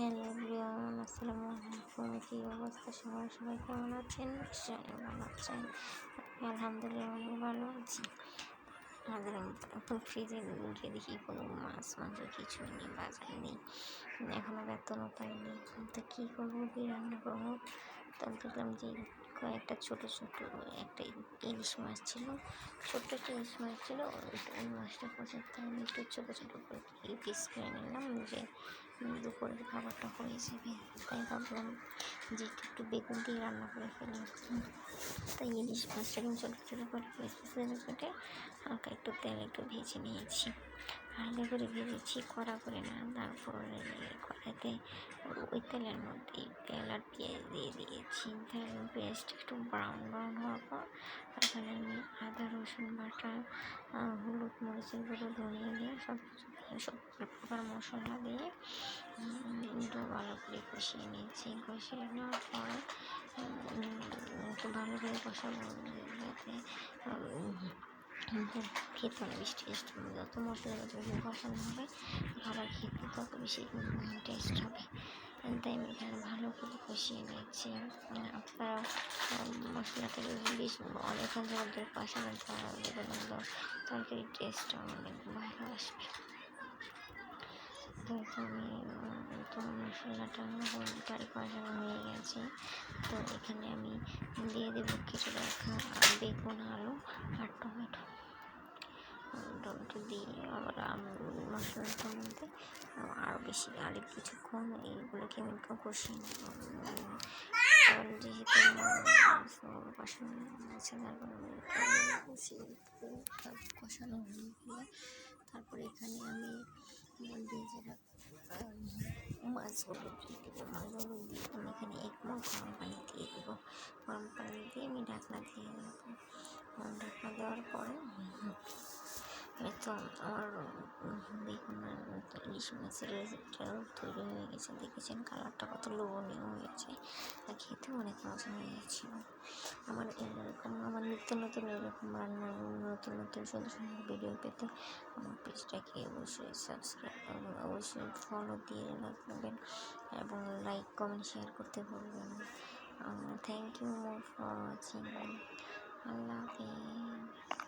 Hello everyone, আসসালামু আলাইকুম। কি অবস্থা? সবাই সবাই কেমন আছেন? সবাই ভালো আছেন? আলহামদুলিল্লাহ, আমি ভালো আছি। আমাদের এখন ফ্রিজে গিয়ে দেখি কোনো মাছ মাংস কিছুই নেই বাজার নেই। এখনও বেতনও পাইনি তো কী করব, কী রান্না করব? তো দেখলাম যে কয়েকটা ছোটো ছোটো একটা ইলিশ মাছ ছিল। ছোট্ট একটা ইলিশ মাছ ছিল। ওই মাছটা পর্যন্ত আমি একটু ছোটো ছোটো করে পিস করে নিলাম যে দুপুরের খাবারটা হয়ে যাবে। তাই ভাবলাম যে একটু বেগুন দিয়ে রান্না করে ফেলি। তাই ইলিশ মাছটা কিন্তু ছোটো ছোটো করে কেটে কেটে হালকা একটু তেল একটু ভেজে নিয়েছি। হালকা করে ভেজেছি, কড়া করে না, তারপরে কড়াইতে ওই তেলের মধ্যে তেল আর পেঁয়াজ দিয়ে দিয়েছি। তেল পেঁয়াজটা একটু ব্রাউন ব্রাউন হওয়ার পর ওখানে আমি আদা, রসুন, বাটা হলুদ, মরিচের গুঁড়ো, ধনিয়া দিয়ে সব সব প্রকার মশলা দিয়ে একটু ভালো করে কষিয়ে নিয়েছি। কষিয়ে নেওয়ার পরে একটু ভালো করে কষাবো, যাতে খেতে মানে বেশি টেস্ট হবে যত মশলা যত কষানো হবে খাবার খেতে তত বেশি টেস্ট হবে। তাই আমি এখানে ভালো করে কষিয়ে নিয়েছি। আপনারা মশলাটা বেশ অনেক ধরে কষানোর পর তরকারির টেস্টটা অনেক ভালো আসবে। তো আমি তো মশলাটা তরকারি কষানো হয়ে গেছে তো এখানে আমি দিয়ে দেবো কেটে রাখা বেগুন আলু আর টমেটো টমেটো দিয়ে আবার মশলাটার মধ্যে আরও বেশি আরেক কিছুক্ষণ এইগুলোকে আমি কষিয়ে নেব যেহেতু কষানো আছে তারপরে কষানো হয়ে গেলে তারপরে এখানে আমি রাখা দেবো মাছগুলো দিয়ে আমি এখানে এক মগ গরম পানি দিয়ে দেবো। গরম পানি দিয়ে আমি ঢাকনা দিয়ে দেবো। ঢাকনা দেওয়ার পরে এই তো আমার বেগুন ইলিশ মাছের রেসিপিটাও তৈরি হয়ে গেছে। দেখেছেন কালারটা কত লোভনীয় হয়েছে। আর খেতেও অনেক মজা হয়েছিল। আমার এরকম, আমার নিত্য নতুন এরকম রান্নার নতুন নতুন সুন্দর সুন্দর ভিডিও পেতে আমার পেজটাকে অবশ্যই সাবস্ক্রাইব অবশ্যই ফলো দিয়ে রাখবেন এবং লাইক কমেন্ট শেয়ার করতে ভুলবেন thank you more for watching Allah Hafiz.